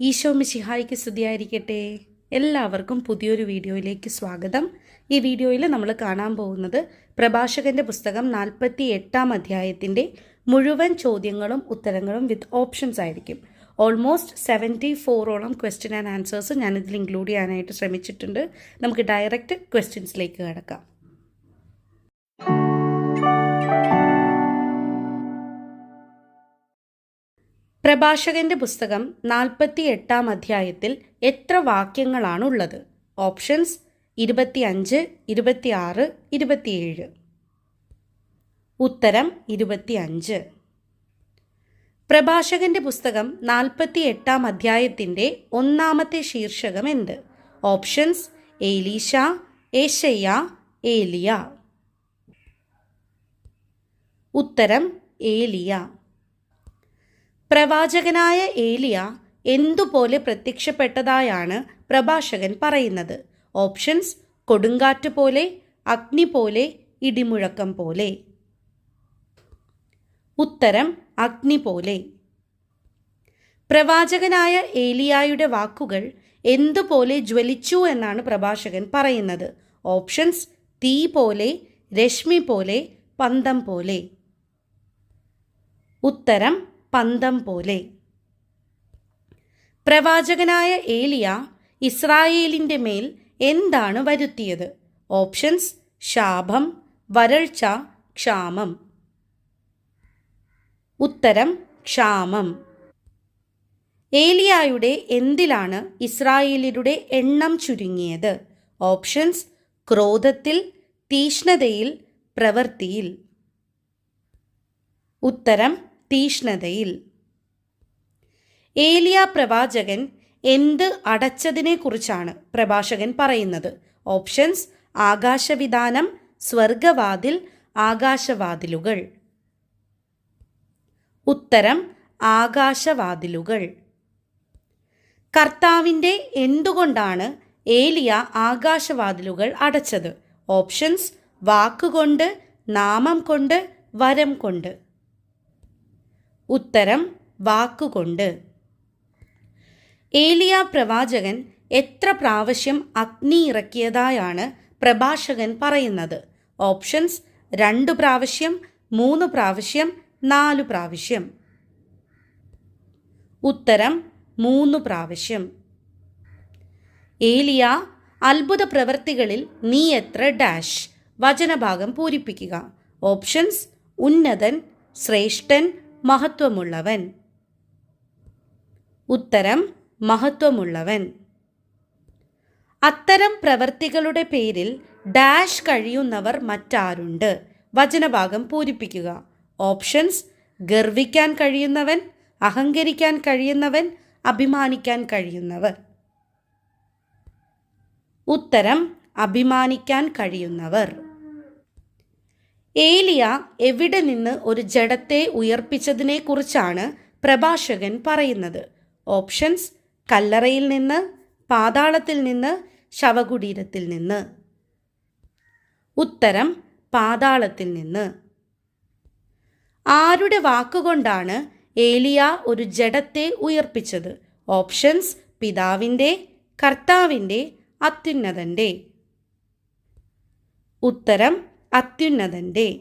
ഈശോ മിശിഹായിക്ക് സ്തുതിയായിരിക്കട്ടെ. എല്ലാവർക്കും പുതിയൊരു വീഡിയോയിലേക്ക് സ്വാഗതം. ഈ വീഡിയോയിൽ നമ്മൾ കാണാൻ പോകുന്നത് പ്രഭാഷകന്റെ പുസ്തകം നാൽപ്പത്തി എട്ടാം അധ്യായത്തിന്റെ മുഴുവൻ ചോദ്യങ്ങളും ഉത്തരങ്ങളും വിത്ത് ഓപ്ഷൻസ് ആയിരിക്കും. ഓൾമോസ്റ്റ് സെവന്റി ഫോറോളം ക്വസ്റ്റ്യൻ ആൻഡ് ആൻസേഴ്സ് ഞാനിതിൽ ഇൻക്ലൂഡ് ചെയ്യാനായിട്ട് ശ്രമിച്ചിട്ടുണ്ട്. നമുക്ക് ഡയറക്റ്റ് ക്വസ്റ്റ്യൻസിലേക്ക് കിടക്കാം. പ്രഭാഷകന്റെ പുസ്തകം നാൽപ്പത്തി എട്ടാം അധ്യായത്തിൽ എത്ര വാക്യങ്ങളാണുള്ളത്? ഓപ്ഷൻസ് ഇരുപത്തിയഞ്ച് ഇരുപത്തിയാറ് ഇരുപത്തിയേഴ്. ഉത്തരം ഇരുപത്തിയഞ്ച്. പ്രഭാഷകന്റെ പുസ്തകം നാൽപ്പത്തി എട്ടാം അധ്യായത്തിന്റെ ഒന്നാമത്തെ ശീർഷകം എന്ത്? ഓപ്ഷൻസ് ഏലീഷ ഏഷയ്യ ഏലിയ. ഉത്തരം ഏലിയ. പ്രവാചകനായ ഏലിയ എന്തുപോലെ പ്രത്യക്ഷപ്പെട്ടതായാണ് പ്രഭാഷകൻ പറയുന്നത്. ഓപ്ഷൻസ് കൊടുങ്കാറ്റ് പോലെ അഗ്നി പോലെ ഇടിമുഴക്കം പോലെ. ഉത്തരം അഗ്നി പോലെ. പ്രവാചകനായ ഏലിയായുടെ വാക്കുകൾ എന്തുപോലെ ജ്വലിച്ചു എന്നാണ് പ്രഭാഷകൻ പറയുന്നത്. ഓപ്ഷൻസ് തീ പോലെ രശ്മി പോലെ പന്തം പോലെ. ഉത്തരം പന്തം പോലെ. പ്രവാചകനായ ഏലിയ ഇസ്രായേലിന്റെ മേൽ എന്താണ് വരുത്തിയത്? ഓപ്ഷൻസ് ശാപം വരൾച്ച ക്ഷാമം. ഉത്തരം ക്ഷാമം. ഏലിയായുടെ എന്തിലാണ് ഇസ്രായേലിയുടെ എണ്ണം ചുരുങ്ങിയത്? ഓപ്ഷൻസ് ക്രോധത്തിൽ തീഷ്ണതയിൽ പ്രവൃത്തിയിൽ. ഉത്തരം തീഷ്ണതയിൽ. ഏലിയ പ്രവാചകൻ എന്ത് അടച്ചതിനെക്കുറിച്ചാണ് പ്രഭാഷകൻ പറയുന്നത്? ഓപ്ഷൻസ് ആകാശവിധാനം സ്വർഗവാതിൽ ആകാശവാതിലുകൾ. ഉത്തരം ആകാശവാതിലുകൾ. കർത്താവിന്റെ എന്തുകൊണ്ടാണ് ഏലിയ ആകാശവാതിലുകൾ അടച്ചത്? ഓപ്ഷൻസ് വാക്കുകൊണ്ട് നാമം കൊണ്ട് വരം കൊണ്ട്. ഉത്തരം വാക്കുകൊണ്ട്. ഏലിയ പ്രവാചകൻ എത്ര പ്രാവശ്യം അഗ്നി ഇറക്കിയതായാണ് പ്രഭാഷകൻ പറയുന്നത്. ഓപ്ഷൻസ് രണ്ട് പ്രാവശ്യം മൂന്ന് പ്രാവശ്യം നാല് പ്രാവശ്യം. ഉത്തരം മൂന്ന് പ്രാവശ്യം. ഏലിയ അത്ഭുത പ്രവൃത്തികളിൽ നീ എത്ര ഡാഷ്? വചനഭാഗം പൂരിപ്പിക്കുക. ഓപ്ഷൻസ് ഉന്നതൻ ശ്രേഷ്ഠൻ മഹത്വമുള്ളവൻ. ഉത്തരം മഹത്വമുള്ളവൻ. അത്തരം പ്രവർത്തികളുടെ പേരിൽ ഡാഷ് കഴിയുന്നവർ മറ്റാരുണ്ട്? വചനഭാഗം പൂരിപ്പിക്കുക. ഓപ്ഷൻസ് ഗർവിക്കാൻ കഴിയുന്നവൻ അഹങ്കരിക്കാൻ കഴിയുന്നവൻ അഭിമാനിക്കാൻ കഴിയുന്നവർ. ഉത്തരം അഭിമാനിക്കാൻ കഴിയുന്നവർ. ഏലിയ എവിടെ നിന്ന് ഒരു ജഡത്തെ ഉയർപ്പിച്ചതിനെക്കുറിച്ചാണ് പ്രഭാഷകൻ പറയുന്നത്. ഓപ്ഷൻസ് കല്ലറയിൽ നിന്ന് പാതാളത്തിൽ നിന്ന് ശവകുടീരത്തിൽ നിന്ന്. ഉത്തരം പാതാളത്തിൽ നിന്ന്. ആരുടെ വാക്കുകൊണ്ടാണ് ഏലിയ ഒരു ജഡത്തെ ഉയർപ്പിച്ചത്? ഓപ്ഷൻസ് പിതാവിന്റെ കർത്താവിന്റെ അത്യുന്നതന്റെ. ഉത്തരം അത്യുന്നതന്റെ.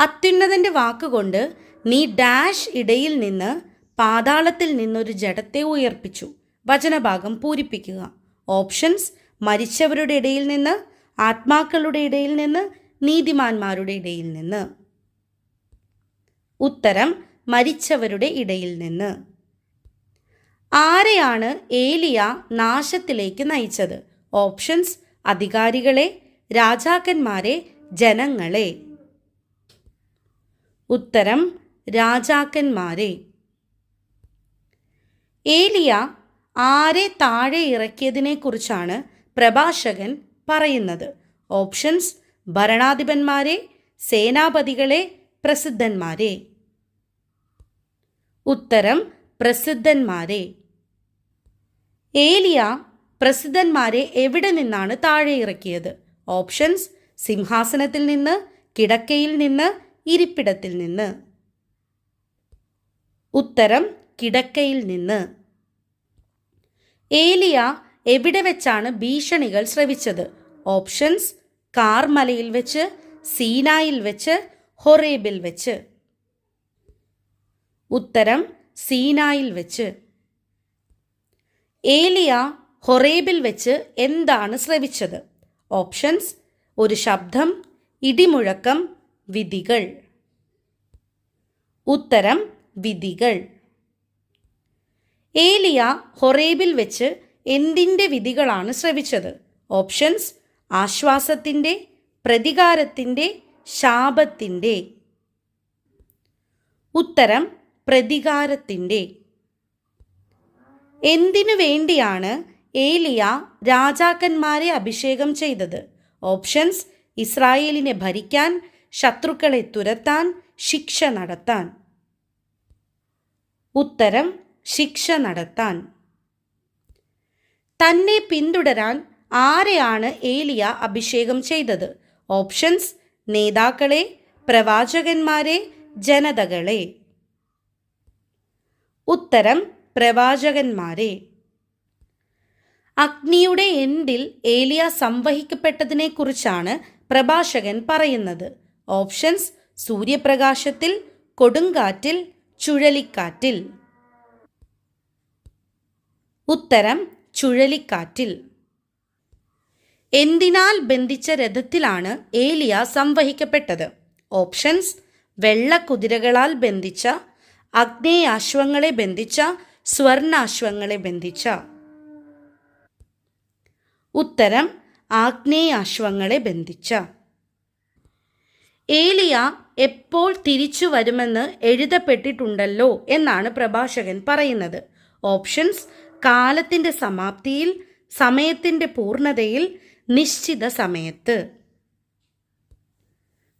അത്യുന്നതന്റെ വാക്കുകൊണ്ട് നീ ഡാഷ് ഇടയിൽ നിന്ന് പാതാളത്തിൽ നിന്നൊരു ജഡത്തെ ഉയർപ്പിച്ചു. വചനഭാഗം പൂരിപ്പിക്കുക. ഓപ്ഷൻസ് മരിച്ചവരുടെ ഇടയിൽ നിന്ന് ആത്മാക്കളുടെ ഇടയിൽ നിന്ന് നീതിമാന്മാരുടെ ഇടയിൽ നിന്ന്. ഉത്തരം മരിച്ചവരുടെ ഇടയിൽ നിന്ന്. ആരെയാണ് ഏലിയ നാശത്തിലേക്ക് നയിച്ചത്? ഓപ്ഷൻസ് അധികാരികളെ രാജാക്കന്മാരെ ജനങ്ങളെ. ഉത്തരം രാജാക്കന്മാരെ. ഏലിയ ആരെ താഴെ ഇറക്കിയതിനെക്കുറിച്ചാണ് പ്രഭാഷകൻ പറയുന്നത്. ഓപ്ഷൻസ് ഭരണാധിപന്മാരെ സേനാപതികളെ പ്രസിദ്ധന്മാരെ. ഉത്തരം പ്രസിദ്ധന്മാരെ. ഏലിയ പ്രസിദ്ധന്മാരെ എവിടെ നിന്നാണ് താഴെ ഇറക്കിയത്? ഓപ്ഷൻസ് സിംഹാസനത്തിൽ നിന്ന് കിടക്കയിൽ നിന്ന് ഇരിപ്പിടത്തിൽ നിന്ന്. ഉത്തരം കിടക്കയിൽ നിന്ന്. ഏലിയ എവിടെ വെച്ചാണ് ഭീഷണികൾ ശ്രവിച്ചത് ഓപ്ഷൻസ് കാർമലയിൽ വെച്ച് സീനായിൽ വെച്ച് ഹൊറേബിൽ വെച്ച്. ഉത്തരം സീനായിൽ വെച്ച്. ഏലിയ ഹൊറേബിൽ വെച്ച് എന്താണ് ശ്രവിച്ചത് ഓപ്ഷൻസ് ഒരു ശബ്ദം ഇടിമുഴക്കം വിധികൾ. ഉത്തരം വിധികൾ. ഏലിയ ഹൊറേബിൽ വെച്ച് എന്തിന്റെ വിധികളാണ് ശ്രവിച്ചത്? ഓപ്ഷൻസ് ആശ്വാസത്തിന്റെ പ്രതികാരത്തിന്റെ ശാപത്തിന്റെ. ഉത്തരം പ്രതികാരത്തിന്റെ. എന്തിനു വേണ്ടിയാണ് ഏലിയ രാജാക്കന്മാരെ അഭിഷേകം ചെയ്തത്. ഓപ്ഷൻസ് ഇസ്രായേലിനെ ഭരിക്കാൻ ശത്രുക്കളെ തുരത്താൻ ശിക്ഷ നടത്താൻ. ഉത്തരം ശിക്ഷ നടത്താൻ. തന്നെ പിന്തുടരാൻ ആരെയാണ് ഏലിയ അഭിഷേകം ചെയ്തത്? ഓപ്ഷൻസ് നേതാക്കളെ പ്രവാചകന്മാരെ ജനതകളെ. ഉത്തരം പ്രവാചകന്മാരെ. അഗ്നിയുടെ എൻഡിൽ ഏലിയ സംവഹിക്കപ്പെട്ടതിനെക്കുറിച്ചാണ് പ്രഭാഷകൻ പറയുന്നത്. ഓപ്ഷൻസ് സൂര്യപ്രകാശത്തിൽ കൊടുങ്കാറ്റിൽ ചുഴലിക്കാറ്റിൽ. ഉത്തരം ചുഴലിക്കാറ്റിൽ. എന്തിനാൽ ബന്ധിച്ച രഥത്തിലാണ് ഏലിയ സംവഹിക്കപ്പെട്ടത്? ഓപ്ഷൻസ് വെള്ളക്കുതിരകളാൽ ബന്ധിച്ച അഗ്നേയാശ്വങ്ങളെ ബന്ധിച്ച സ്വർണാശ്വങ്ങളെ ബന്ധിച്ച. ഉത്തരം ആഗ്നേയാശ്വങ്ങളെ ബന്ധിച്ച. ഏലിയ എപ്പോൾ തിരിച്ചു വരുമെന്ന് എഴുതപ്പെട്ടിട്ടുണ്ടല്ലോ എന്നാണ് പ്രഭാഷകൻ പറയുന്നത്. ഓപ്ഷൻസ് കാലത്തിന്റെ സമാപ്തിയിൽ സമയത്തിന്റെ പൂർണതയിൽ നിശ്ചിത സമയത്ത്.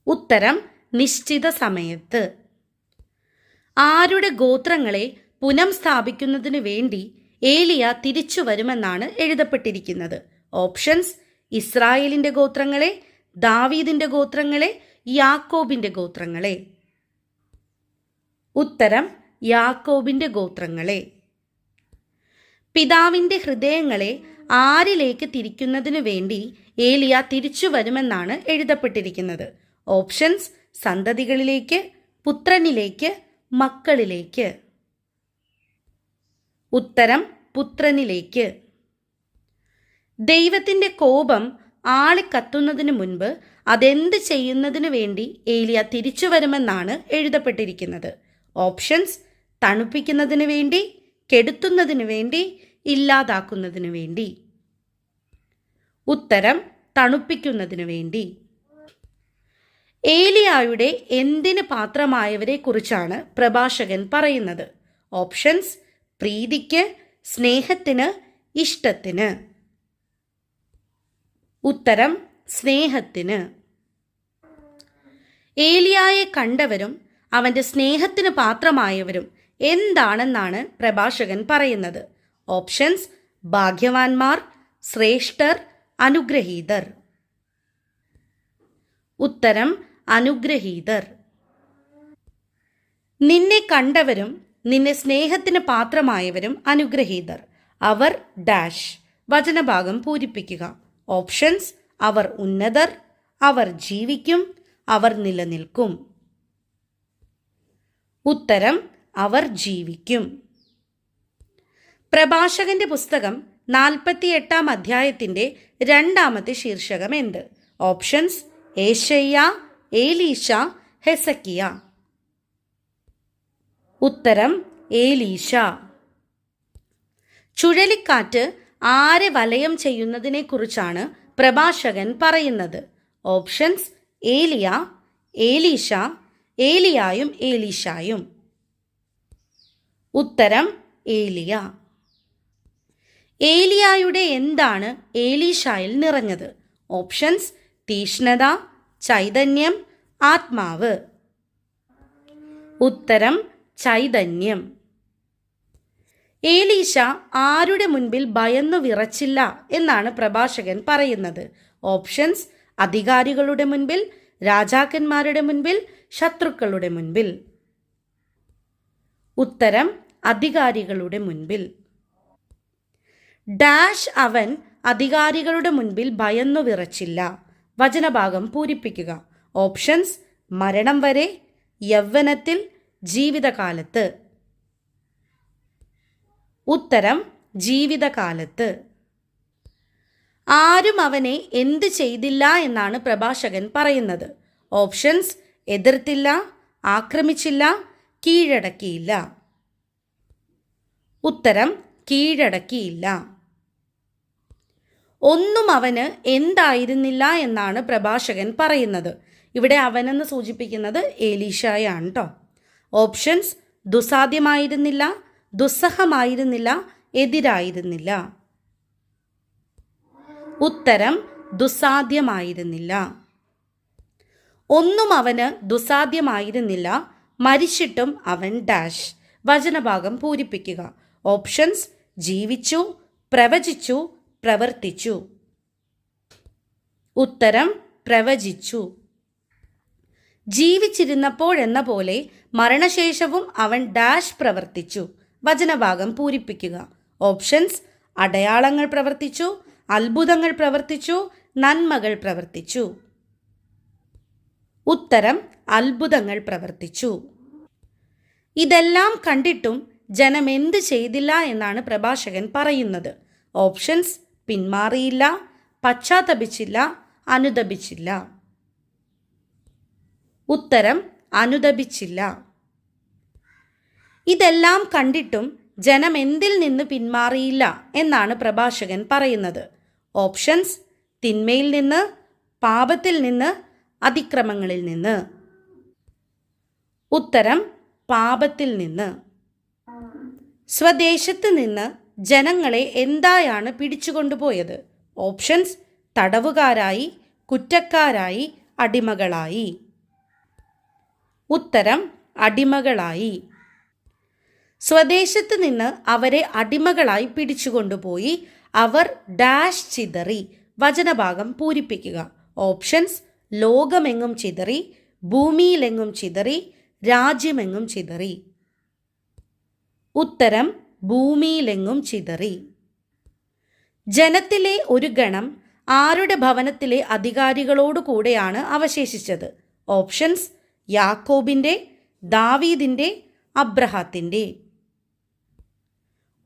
ഉത്തരം നിശ്ചിത സമയത്ത്. ആരുടെ ഗോത്രങ്ങളെ പുനം സ്ഥാപിക്കുന്നതിനു വേണ്ടി ഏലിയ തിരിച്ചു വരുമെന്നാണ് എഴുതപ്പെട്ടിരിക്കുന്നത്. ഓപ്ഷൻസ് ഇസ്രായേലിന്റെ ഗോത്രങ്ങളെ ദാവീദിന്റെ ഗോത്രങ്ങളെ യാക്കോബിന്റെ ഗോത്രങ്ങളെ. ഉത്തരം യാക്കോബിന്റെ ഗോത്രങ്ങളെ. പിതാവിന്റെ ഹൃദയങ്ങളെ ആരിലേക്ക് തിരിക്കുന്നതിനു വേണ്ടി ഏലിയ തിരിച്ചു വരുമെന്നാണ് എഴുതപ്പെട്ടിരിക്കുന്നത്. ഓപ്ഷൻസ് സന്തതികളിലേക്ക് പുത്രനിലേക്ക് മക്കളിലേക്ക്. ഉത്തരം പുത്രനിലേക്ക്. ദൈവത്തിന്റെ കോപം ആളിക്കത്തുന്നതിന് മുൻപ് അതെന്ത് ചെയ്യുന്നതിന് വേണ്ടി ഏലിയ തിരിച്ചു വരുമെന്നാണ് എഴുതപ്പെട്ടിരിക്കുന്നത്. ഓപ്ഷൻസ് തണുപ്പിക്കുന്നതിന് വേണ്ടി കെടുത്തുന്നതിന് വേണ്ടി ഇല്ലാതാക്കുന്നതിന് വേണ്ടി. ഉത്തരം തണുപ്പിക്കുന്നതിന് വേണ്ടി. ഏലിയായുടെ എന്തിന് പാത്രമായവരെ കുറിച്ചാണ് പ്രഭാഷകൻ പറയുന്നത്. ഓപ്ഷൻസ് പ്രീതിക്ക് സ്നേഹത്തിന് ഇഷ്ടത്തിന്. ഉത്തരം സ്നേഹത്തിന്. ഏലിയായെ കണ്ടവരും അവന്റെ സ്നേഹത്തിന് പാത്രമായവരും എന്താണെന്നാണ് പ്രഭാഷകൻ പറയുന്നത്. ഓപ്ഷൻസ് ഭാഗ്യവാന്മാർ ശ്രേഷ്ഠർ അനുഗ്രഹീതർ. ഉത്തരം അനുഗ്രഹീതർ. നിന്നെ കണ്ടവരും നിന്നെ സ്നേഹത്തിന് പാത്രമായവരും അനുഗ്രഹീതർ. അവർ ഡാഷ്. വചനഭാഗം പൂരിപ്പിക്കുക. ഓപ്ഷൻസ് അവർ ഉന്നതർ അവർ ജീവിക്കും അവർ നിലനിൽക്കും. ഉത്തരം അവർ ജീവിക്കും. പ്രഭാഷകന്റെ പുസ്തകം നാൽപ്പത്തി എട്ടാം അധ്യായത്തിന്റെ രണ്ടാമത്തെ ശീർഷകം എന്ത്? ഓപ്ഷൻസ് ഏഷയ്യ ഏലീഷ ഹെസക്കിയ. ഉത്തരം ഏലീഷ ചുഴലിക്കാറ്റ് ആരെ വലയം ചെയ്യുന്നതിനെക്കുറിച്ചാണ് പ്രഭാഷകൻ പറയുന്നത്. ഓപ്ഷൻസ് ഏലിയ ഏലീഷ ഏലിയായും ഏലീഷായും. ഉത്തരം ഏലിയ. ഏലിയായുടെ എന്താണ് ഏലീഷായിൽ നിറഞ്ഞത്? ഓപ്ഷൻസ് തീഷ്ണത ചൈതന്യം ആത്മാവ്. ഉത്തരം ചൈതന്യം. ഏലീശ ആരുടെ മുൻപിൽ ഭയന്നു വിറച്ചില്ല എന്നാണ് പ്രഭാഷകൻ പറയുന്നത്. ഓപ്ഷൻസ് അധികാരികളുടെ മുൻപിൽ രാജാക്കന്മാരുടെ മുൻപിൽ ശത്രുക്കളുടെ മുൻപിൽ. ഉത്തരം അധികാരികളുടെ മുൻപിൽ. ഡാഷ് അവൻ അധികാരികളുടെ മുൻപിൽ ഭയന്നു വിറച്ചില്ല. വചനഭാഗം പൂരിപ്പിക്കുക. ഓപ്ഷൻസ് മരണം വരെ യൗവനത്തിൽ ജീവിതകാലത്ത്. ഉത്തരം ജീവിതകാലത്ത്. ആരും അവനെ എന്ത് ചെയ്തില്ല എന്നാണ് പ്രഭാഷകൻ പറയുന്നത്. ഓപ്ഷൻസ് എതിർത്തില്ല ആക്രമിച്ചില്ല കീഴടക്കിയില്ല. ഉത്തരം കീഴടക്കിയില്ല. ഒന്നും അവന് എന്തായിരുന്നില്ല എന്നാണ് പ്രഭാഷകൻ പറയുന്നത്. ഇവിടെ അവനെന്ന് സൂചിപ്പിക്കുന്നത് ഏലീഷായാണ് കേട്ടോ ഓപ്ഷൻസ് ദുസാധ്യമായിരുന്നില്ല ദുസ്സഹമായിരുന്നില്ല എതിരായിരുന്നില്ല. ഉത്തരം ദുസ്സാധ്യമായിരുന്നില്ല. ഒന്നും അവന് ദുസാധ്യമായിരുന്നില്ല മരിച്ചിട്ടും അവൻ ഡാഷ്. വചനഭാഗം പൂരിപ്പിക്കുക. ഓപ്ഷൻസ് ജീവിച്ചു പ്രവചിച്ചു പ്രവർത്തിച്ചു. ഉത്തരം പ്രവചിച്ചു. ജീവിച്ചിരുന്നപ്പോഴെന്ന പോലെ മരണശേഷവും അവൻ ഡാഷ് പ്രവർത്തിച്ചു. വചനഭാഗം പൂരിപ്പിക്കുക. ഓപ്ഷൻസ് അടയാളങ്ങൾ പ്രവർത്തിച്ചു അത്ഭുതങ്ങൾ പ്രവർത്തിച്ചു നന്മകൾ പ്രവർത്തിച്ചു. ഉത്തരം അത്ഭുതങ്ങൾ പ്രവർത്തിച്ചു. ഇതെല്ലാം കണ്ടിട്ടും ജനം എന്ത് ചെയ്തില്ല എന്നാണ് പ്രഭാഷകൻ പറയുന്നത്. ഓപ്ഷൻസ് പിന്മാറിയില്ല പശ്ചാത്തപിച്ചില്ല അനുദപിച്ചില്ല. ഉത്തരം അനുദപിച്ചില്ല. ഇതെല്ലാം കണ്ടിട്ടും ജനം എന്തിൽ നിന്ന് പിന്മാറിയില്ല എന്നാണ് പ്രഭാഷകൻ പറയുന്നത്. ഓപ്ഷൻസ് തിന്മയിൽ നിന്ന് പാപത്തിൽ നിന്ന് അതിക്രമങ്ങളിൽ നിന്ന്. ഉത്തരം പാപത്തിൽ നിന്ന്. സ്വദേശത്ത് നിന്ന് ജനങ്ങളെ എന്തായാണ് പിടിച്ചുകൊണ്ടുപോയത്? ഓപ്ഷൻസ് തടവുകാരായി കുറ്റക്കാരായി അടിമകളായി. ഉത്തരം അടിമകളായി. സ്വദേശത്ത് നിന്ന് അവരെ അടിമകളായി പിടിച്ചുകൊണ്ടുപോയി. അവർ ഡാഷ് ചിതറി. വചനഭാഗം പൂരിപ്പിക്കുക. ഓപ്ഷൻസ് ലോകമെങ്ങും ചിതറി. ഭൂമിയിലെങ്ങും ചിതറി. രാജ്യമെങ്ങും ചിതറി. ഉത്തരം ഭൂമിയിലെങ്ങും ചിതറി. ജനത്തിലെ ഒരു ഗണം ആരുടെ ഭവനത്തിലെ അധികാരികളോടു കൂടെയാണ് അവശേഷിച്ചത്? ഓപ്ഷൻസ് യാക്കോബിന്റെ ദാവീദിന്റെ അബ്രഹാത്തിന്റെ.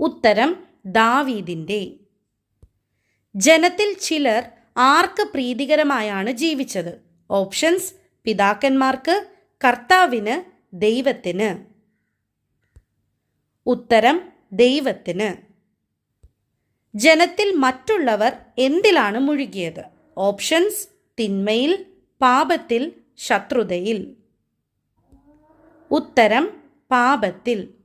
ഉത്തരം ദാവീദിന്റെ. ജനത്തിൽ ചിലർ ആർക്ക് പ്രീതികരമായാണ് ജീവിച്ചത്? ഓപ്ഷൻസ് പിതാക്കന്മാർക്ക് കർത്താവിന് ദൈവത്തിന്. ഉത്തരം ദൈവത്തിന്. ജനത്തിൽ മറ്റുള്ളവർ എന്തിലാണ് മുഴുകിയത്? ഓപ്ഷൻസ് തിന്മയിൽ പാപത്തിൽ ശത്രുതയിൽ. ഉത്തരം പാപത്തിൽ.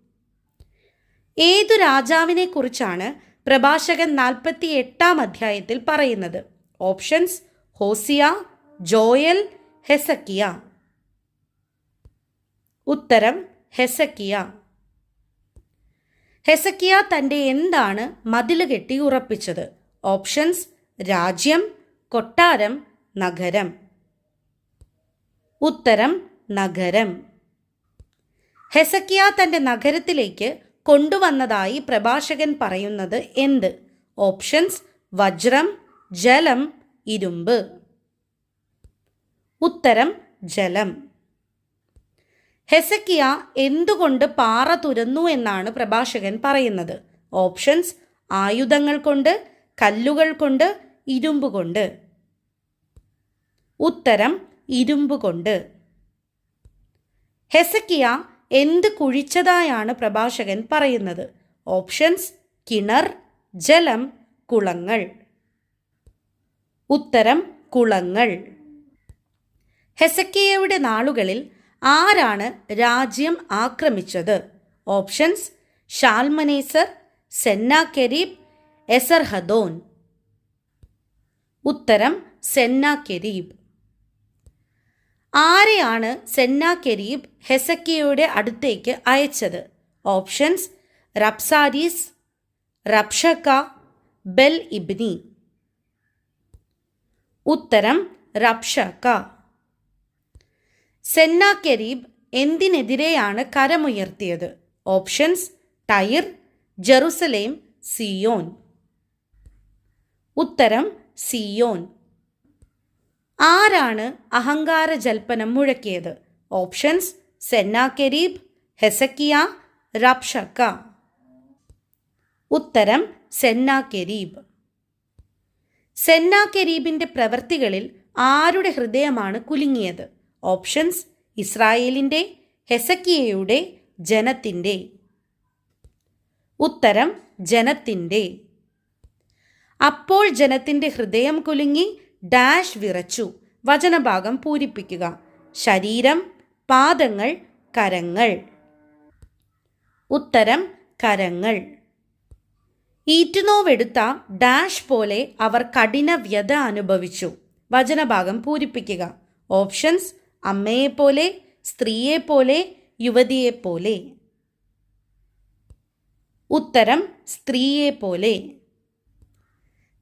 ഏതു രാജാവിനെക്കുറിച്ചാണ് പ്രഭാഷകൻ നാൽപ്പത്തി എട്ടാം അധ്യായത്തിൽ പറയുന്നത്? ഓപ്ഷൻസ് ഹോസിയ ജോയൽ ഹെസക്കിയ. ഉത്തരം ഹെസക്കിയ. ഹെസക്കിയ തന്റെ എന്താണ് മതിൽ കെട്ടി ഉറപ്പിച്ചത്? ഓപ്ഷൻസ് രാജ്യം കൊട്ടാരം നഗരം. ഉത്തരം നഗരം. ഹെസക്കിയ തന്റെ നഗരത്തിലേക്ക് കൊണ്ടുവന്നതായി പ്രഭാഷകൻ പറയുന്നത് എന്ത്? ഓപ്ഷൻസ് വജ്രം ജലം ഇരുമ്പ്. ഉത്തരം ജലം. ഹെസക്കിയ എന്തുകൊണ്ട് പാറ തുരന്നു എന്നാണ് പ്രഭാഷകൻ പറയുന്നത്? ഓപ്ഷൻസ് ആയുധങ്ങൾ കൊണ്ട് കല്ലുകൾ കൊണ്ട് ഇരുമ്പ് കൊണ്ട്. ഉത്തരം ഇരുമ്പ് കൊണ്ട്. ഹെസക്കിയ എന്ത് കുഴിച്ചതായാണ് പ്രഭാഷകൻ പറയുന്നത്? ഓപ്ഷൻസ് കിണർ ജലം കുളങ്ങൾ. ഉത്തരം കുളങ്ങൾ. ഹെസക്കിയയുടെ നാളുകളിൽ ആരാണ് രാജ്യം ആക്രമിച്ചത്? Options Shalmaneser Sennacherib Esarhaddon. ഉത്തരം സെന്നാകെരീബ് ആരെയാണ് സെന്നാകെരീബ് ഹെസക്കിയയുടെ അടുത്തേക്ക് അയച്ചത്? Options Rabsaris Rabshakeh Bel Ibni. ഉത്തരം റബ്ഷക്ക. സെന്നാകെരീബ് എന്തിനെതിരെയാണ് കരമുയർത്തിയത്? Options Tyre Jerusalem Zion. ഉത്തരം സിയോൻ. ആരാണ് അഹങ്കാര ജൽപ്പനം മുഴക്കിയത്? ഓപ്ഷൻസ് സെന്നാകെരീബ് ഹെസക്കിയ റബ്ഷക്ക ഉത്തരം സെന്നാകെരീബ് സെന്നാകെരീബിന്റെ പ്രവൃത്തികളിൽ ആരുടെ ഹൃദയമാണ് കുലുങ്ങിയത്? ഓപ്ഷൻസ് ഇസ്രായേലിന്റെ ഹെസക്കിയയുടെ ജനത്തിന്റെ. ഉത്തരം ജനത്തിന്റെ. അപ്പോൾ ജനത്തിന്റെ ഹൃദയം കുലുങ്ങി ഡാഷ് വിറച്ചു. വചനഭാഗം പൂരിപ്പിക്കുക. ശരീരം പാദങ്ങൾ കരങ്ങൾ. ഉത്തരം കരങ്ങൾ. ഈറ്റുനോവെടുത്ത ഡാഷ് പോലെ അവർ കഠിന വ്യത അനുഭവിച്ചു. വചനഭാഗം പൂരിപ്പിക്കുക. ഓപ്ഷൻസ് അമ്മയെപ്പോലെ സ്ത്രീയെപ്പോലെ യുവതിയെപ്പോലെ. ഉത്തരം സ്ത്രീയെപ്പോലെ.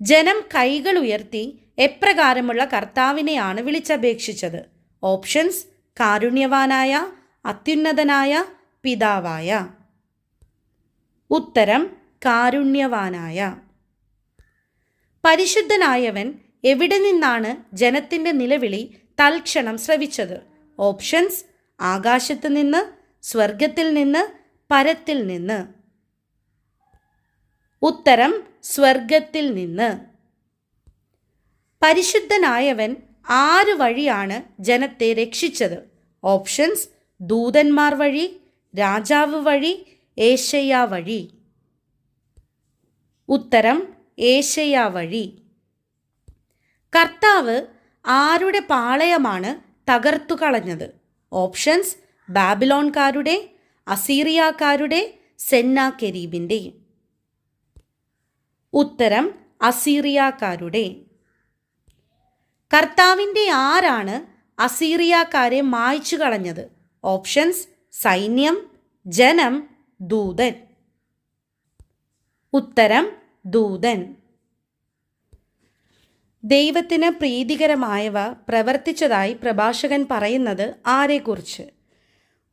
ജനം കൈകൾ ഉയർത്തി എപ്രകാരമുള്ള കർത്താവിനെയാണ് വിളിച്ചപേക്ഷിച്ചത്. ഓപ്ഷൻസ് കാരുണ്യവാനായ അത്യുന്നതനായ പിതാവായ. ഉത്തരം കാരുണ്യവാനായ. പരിശുദ്ധനായവൻ എവിടെ നിന്നാണ് ജനത്തിന്റെ നിലവിളി തൽക്ഷണം ശ്രവിച്ചത് ഓപ്ഷൻസ് ആകാശത്ത് നിന്ന് സ്വർഗത്തിൽ നിന്ന് പരത്തിൽ നിന്ന്. ഉത്തരം സ്വർഗത്തിൽ നിന്ന്. പരിശുദ്ധനായവൻ ആര് വഴിയാണ് ജനത്തെ രക്ഷിച്ചത്? ഓപ്ഷൻസ് ദൂതന്മാർ വഴി രാജാവ് വഴി ഏഷയ്യ വഴി. ഉത്തരം ഏഷയ്യ വഴി. കർത്താവ് ആരുടെ പാളയമാണ് തകർത്തു കളഞ്ഞത്? ഓപ്ഷൻസ് ബാബിലോൺകാരുടെ അസീറിയക്കാരുടെ സെന്ന കെരീബിന്റെ ഉത്തരം അസീറിയക്കാരുടെ. കർത്താവിന്റെ ആരാണ് അസീറിയക്കാരെ മായ്ച്ചു കളഞ്ഞത്? ഓപ്ഷൻസ് സൈന്യം ജനം ദൂതൻ. ഉത്തരം ദൂതൻ. ദൈവത്തിന് പ്രീതികരമായവ പ്രവർത്തിച്ചതായി പ്രഭാഷകൻ പറയുന്നത് ആരെക്കുറിച്ച്?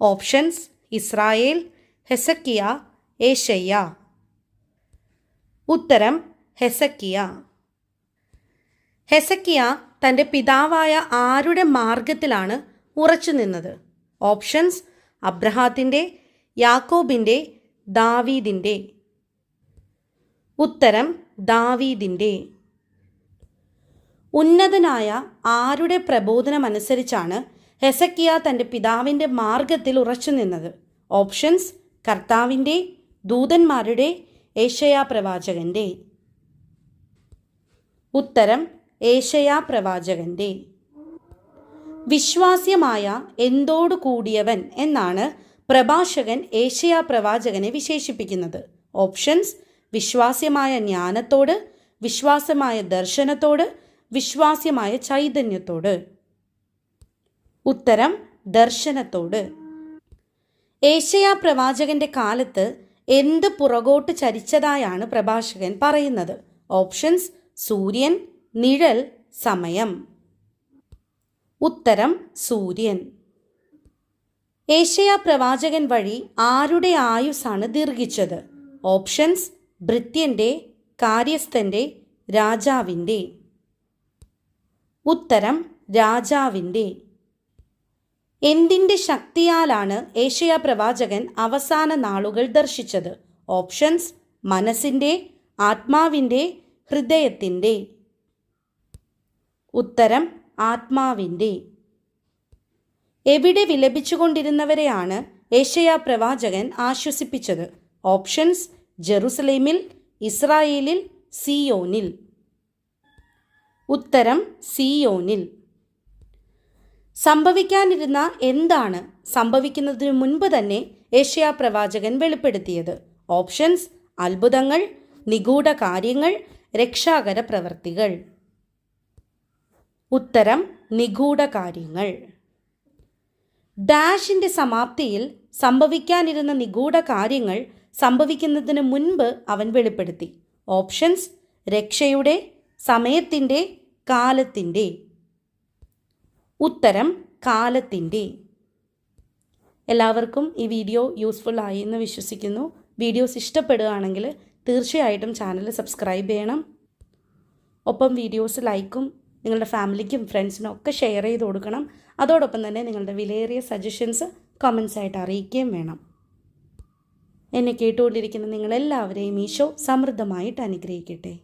ഓപ്ഷൻസ് ഇസ്രായേൽ ഹെസക്കിയ ഏഷയ്യ ഉത്തരം ഹെസക്കിയ. ഹെസക്കിയ തന്റെ പിതാവായ ആരുടെ മാർഗത്തിലാണ് ഉറച്ചു നിന്നത്? ഓപ്ഷൻസ് അബ്രഹാത്തിന്റെ യാക്കോബിന്റെ ദാവീദിന്റെ. ഉത്തരം ദാവീദിന്റെ. ഉന്നതനായ ആരുടെ പ്രബോധനമനുസരിച്ചാണ് ഹെസക്കിയ തന്റെ പിതാവിന്റെ മാർഗത്തിൽ ഉറച്ചു നിന്നത്? ഓപ്ഷൻസ് കർത്താവിന്റെ ദൂതന്മാരുടെ ഏഷയാ പ്രവാചകന്റെ. ഉത്തരം ഏഷയാ പ്രവാചകന്റെ വിശ്വാസ്യമായ എന്തോടു കൂടിയവൻ എന്നാണ് പ്രഭാഷകൻ ഏഷയാ പ്രവാചകനെ വിശേഷിപ്പിക്കുന്നത്. ഓപ്ഷൻസ് വിശ്വാസ്യമായ ജ്ഞാനത്തോട് വിശ്വാസമായ ദർശനത്തോട് വിശ്വാസ്യമായ ചൈതന്യത്തോട്. ഉത്തരം ദർശനത്തോട്. ഏഷയാ പ്രവാചകന്റെ കാലത്ത് എന്ത് പുറകോട്ട് ചരിച്ചതായാണ് പ്രഭാഷകൻ പറയുന്നത്. ഓപ്ഷൻസ് സൂര്യൻ നിഴൽ സമയം. ഉത്തരം സൂര്യൻ. ഏഷ്യ പ്രവാചകൻ വഴി ആരുടെ ആയുസ്സാണ് ദീർഘിച്ചത്? ഓപ്ഷൻസ് ഭൃത്യന്റെ കാര്യസ്ഥന്റെ രാജാവിന്റെ ഉത്തരം രാജാവിന്റെ എന്തിന്റെ ശക്തിയാലാണ് ഏഷ്യ പ്രവാചകൻ അവസാന നാളുകൾ ദർശിച്ചത്? ഓപ്ഷൻസ് മനസ്സിന്റെ ആത്മാവിന്റെ ഹൃദയത്തിന്റെ ഉത്തരം ആത്മാവിന്റെ. എവിടെ വിലപിച്ചുകൊണ്ടിരുന്നവരെയാണ് ഏഷ്യ പ്രവാചകൻ ആശ്വസിപ്പിച്ചത്? ഓപ്ഷൻസ് ജെറുസലേമിൽ ഇസ്രായേലിൽ സിയോനിൽ. ഉത്തരം സിയോനിൽ. സംഭവിക്കാനിരുന്ന എന്താണ് സംഭവിക്കുന്നതിനു മുൻപ് തന്നെ ഏഷ്യ പ്രവാചകൻ വെളിപ്പെടുത്തിയത്? ഓപ്ഷൻസ് അത്ഭുതങ്ങൾ നിഗൂഢ കാര്യങ്ങൾ രക്ഷാകര പ്രവർത്തികൾ. ഉത്തരം നിഗൂഢ കാര്യങ്ങൾ. ഡാഷിന്റെ സമാപ്തിയിൽ സംഭവിക്കാനിരുന്ന നിഗൂഢ കാര്യങ്ങൾ സംഭവിക്കുന്നതിന് മുൻപ് അവൻ വെളിപ്പെടുത്തി. ഓപ്ഷൻസ് രക്ഷയുടെ സമയത്തിന്റെ കാലത്തിന്റെ ഉത്തരം കാലത്തിന്റെ എല്ലാവർക്കും ഈ വീഡിയോ യൂസ്ഫുൾ ആയി എന്ന് വിശ്വസിക്കുന്നു. വീഡിയോസ് ഇഷ്ടപ്പെടുകയാണെങ്കിൽ തീർച്ചയായിട്ടും ചാനൽ സബ്സ്ക്രൈബ് ചെയ്യണം. ഒപ്പം വീഡിയോസ് ലൈക്കും നിങ്ങളുടെ ഫാമിലിക്കും ഫ്രണ്ട്സിനും ഒക്കെ ഷെയർ ചെയ്ത് കൊടുക്കണം. അതോടൊപ്പം തന്നെ നിങ്ങളുടെ വിലയേറിയ സജഷൻസ് കമൻസ് ആയിട്ട് അറിയിക്കുകയും വേണം. എന്നെ കേട്ടുകൊണ്ടിരിക്കുന്ന നിങ്ങളെല്ലാവരെയും ഈശോ സമൃദ്ധമായിട്ട് അനുഗ്രഹിക്കട്ടെ.